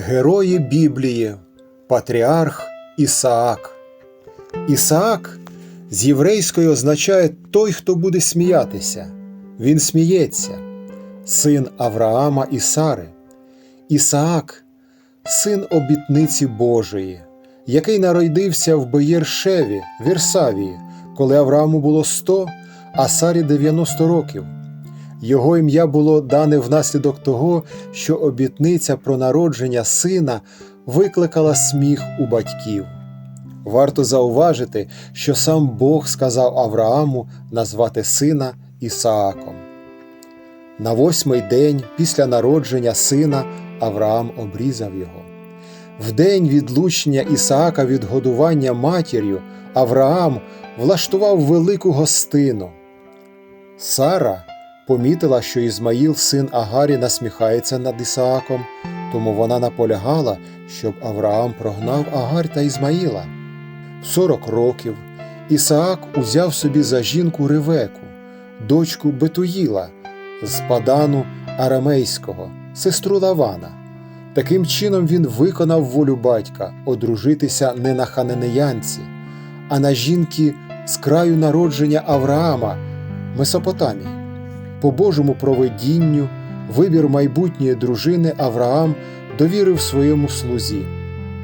Герої Біблії, Патріарх Ісаак. Ісаак з єврейської означає той, хто буде сміятися. Він сміється, син Авраама і Сари. Ісаак син обітниці Божої, який народився в Беєршеві, Вірсавії, коли Аврааму було 100, а Сарі 90 років. Його ім'я було дане внаслідок того, що обітниця про народження сина викликала сміх у батьків. Варто зауважити, що сам Бог сказав Аврааму назвати сина Ісааком. На восьмий день після народження сина Авраам обрізав його. В день відлучення Ісаака від годування матір'ю Авраам влаштував велику гостину. Сара помітила, що Ізмаїл, син Агарі, насміхається над Ісааком, тому вона наполягала, щоб Авраам прогнав Агарь та Ізмаїла. В сорок років Ісаак узяв собі за жінку Ревеку, дочку Бетуїла з Падану Арамейського, сестру Лавана. Таким чином він виконав волю батька одружитися не на ханенеянці, а на жінки з краю народження Авраама, Месопотамії. По Божому проведінню вибір майбутньої дружини Авраам довірив своєму слузі.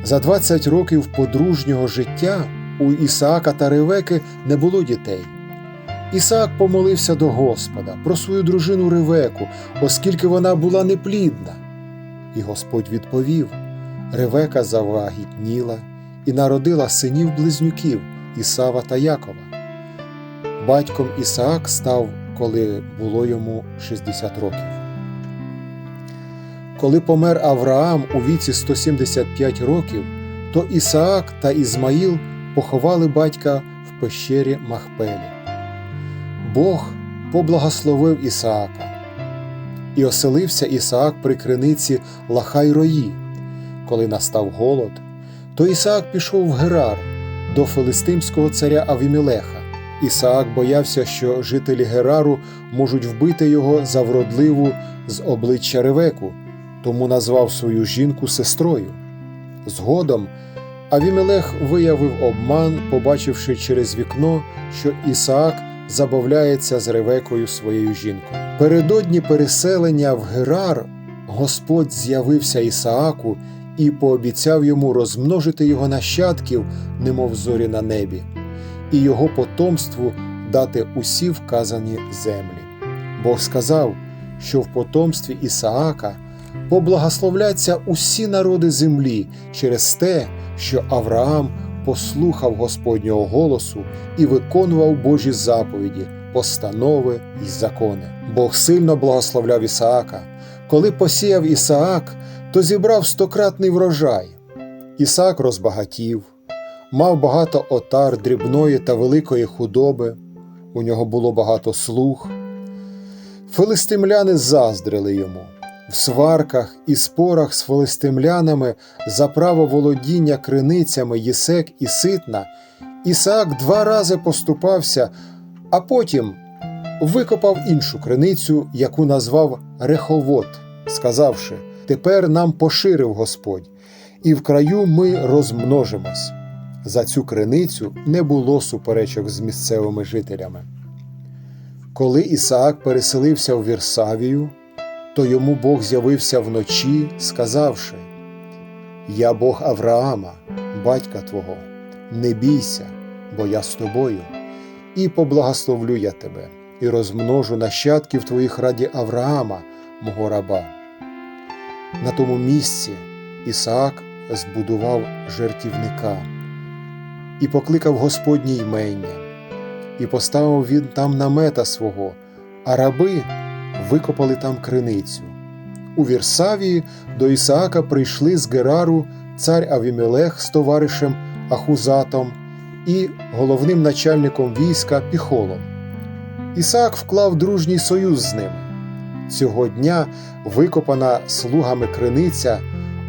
За 20 років подружнього життя у Ісаака та Ревеки не було дітей. Ісаак помолився до Господа про свою дружину Ревеку, оскільки вона була неплідна. І Господь відповів: Ревека завагітніла і народила синів близнюків Ісава та Якова. Батьком Ісаак став, коли було йому 60 років. Коли помер Авраам у віці 175 років, то Ісаак та Ізмаїл поховали батька в пещері Махпелі. Бог поблагословив Ісаака. І оселився Ісаак при криниці Лахай-Рої. Коли настав голод, то Ісаак пішов в Герар до филистимського царя Авімелеха. Ісаак боявся, що жителі Герару можуть вбити його за вродливу з обличчя Ревеку, тому назвав свою жінку сестрою. Згодом Авімелех виявив обман, побачивши через вікно, що Ісаак забавляється з Ревекою своєю жінкою. Передодні переселення в Герар Господь з'явився Ісааку і пообіцяв йому розмножити його нащадків, немов зорі на небі, і його потомству дати усі вказані землі. Бог сказав, що в потомстві Ісаака поблагословляться усі народи землі через те, що Авраам послухав Господнього голосу і виконував Божі заповіді, постанови й закони. Бог сильно благословляв Ісаака. Коли посіяв Ісаак, то зібрав стократний врожай. Ісаак розбагатів, мав багато отар дрібної та великої худоби, у нього було багато слуг. Филистимляни заздрили йому. В сварках і спорах з филистимлянами за право володіння криницями Єсек і Ситна Ісаак два рази поступався, а потім викопав іншу криницю, яку назвав Реховод, сказавши: Тепер нам поширив Господь, і в краю ми розмножимось. За цю криницю не було суперечок з місцевими жителями. Коли Ісаак переселився в Вірсавію, то йому Бог з'явився вночі, сказавши: Я Бог Авраама, батька Твого, не бійся, бо я з тобою, і поблагословлю я тебе, і розмножу нащадків твоїх раді Авраама, мого раба. На тому місці Ісаак збудував жертівника і покликав Господнє ймення, і поставив він там намета свого, а раби викопали там криницю. У Вірсавії до Ісаака прийшли з Герару цар Авімелех з товаришем Ахузатом і головним начальником війська Піхолом. Ісаак вклав дружній союз з ними. Цього дня викопана слугами криниця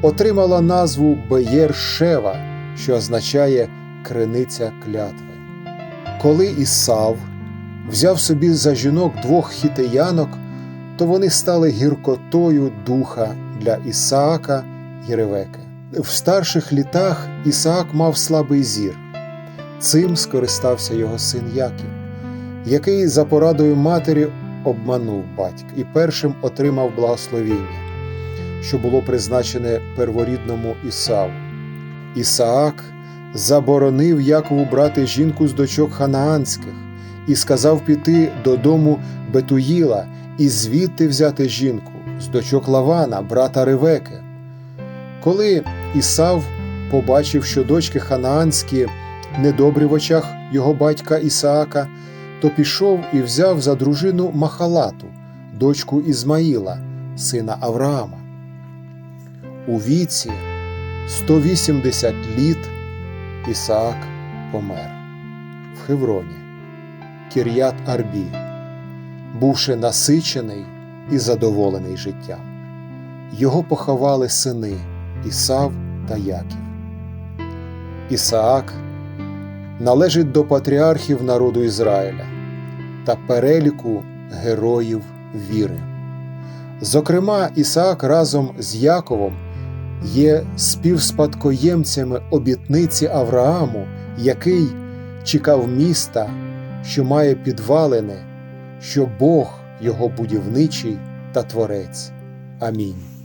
отримала назву Беєр-Шева, що означає криниця клятви. Коли Ісав взяв собі за жінок двох хітеянок, то вони стали гіркотою духа для Ісаака й Ревеки. В старших літах Ісаак мав слабий зір. Цим скористався його син Яків, який за порадою матері обманув батька і першим отримав благословіння, що було призначене перворідному Ісаву. Ісаак заборонив Якову брати жінку з дочок ханаанських і сказав піти додому Бетуїла і звідти взяти жінку з дочок Лавана, брата Ревеки. Коли Ісав побачив, що дочки ханаанські недобрі в очах його батька Ісаака, то пішов і взяв за дружину Махалату, дочку Ізмаїла, сина Авраама. У віці 180 літ Ісаак помер в Хевроні, Кір'ят Арбі, бувши насичений і задоволений життям. Його поховали сини Ісав та Яків. Ісаак належить до патріархів народу Ізраїля та переліку героїв віри. Зокрема, Ісаак разом з Яковом є співспадкоємцями обітниці Аврааму, який чекав міста, що має підвалини, що Бог його будівничий та творець. Амінь.